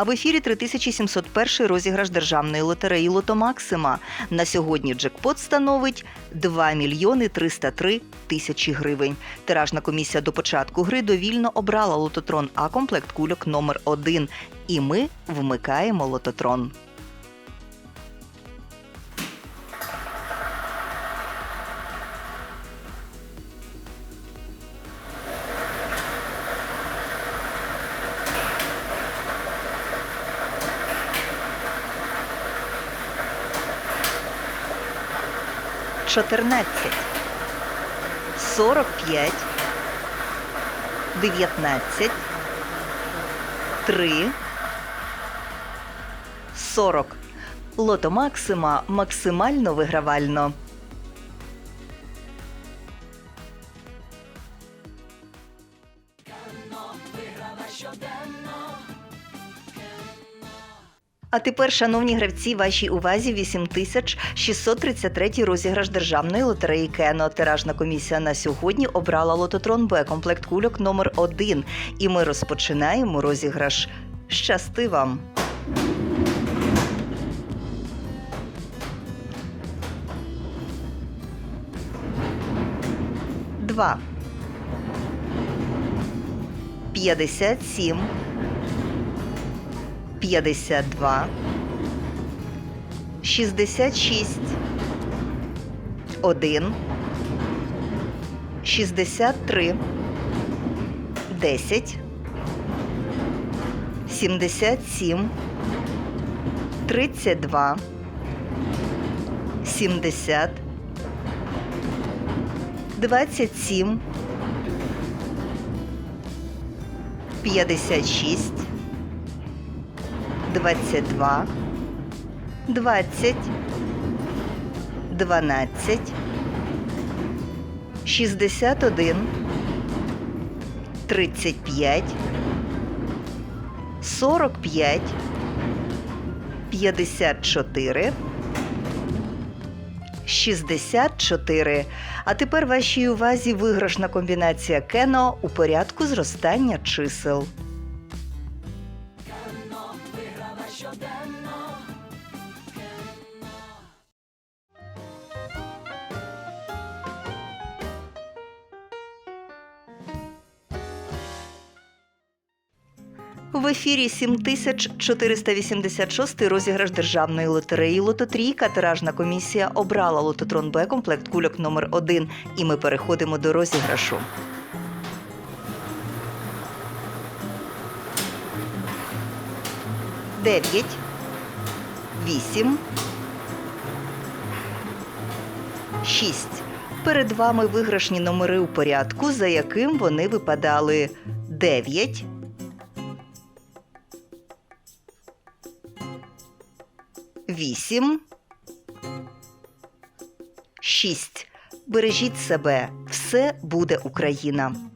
А в ефірі 3701 розіграш державної лотереї Лото Максима. На сьогодні джекпот становить 2 мільйони 303 тисячі гривень. Тиражна комісія до початку гри довільно обрала лототрон А комплект кульок номер 1 І ми вмикаємо лототрон. Чотирнадцять, сорок п'ять, дев'ятнадцять, три, сорок. Лото Максима максимально вигравально. А тепер, шановні гравці, вашій увазі 8633 розіграш державної лотереї Кено. Тиражна комісія на сьогодні обрала лототрон Б комплект кульок номер 1 І ми розпочинаємо розіграш. Щасти вам! Два. П'ятдесят сім. 52, 66, 1, 63, 10, 77, 32, 70, 27, 56, 22, 20, 12, 61, 35, 45, 54, 64. А тепер вашій увазі виграшна комбінація Кено у порядку зростання чисел. В ефірі 7486 розіграш державної лотереї Лототрійка. Тиражна комісія обрала лототрон Б комплект кульок номер 1 І ми переходимо до розіграшу. Дев'ять, вісім, шість. Перед вами виграшні номери у порядку, за яким вони випадали 9, вісім, шість. Бережіть себе, все буде Україна.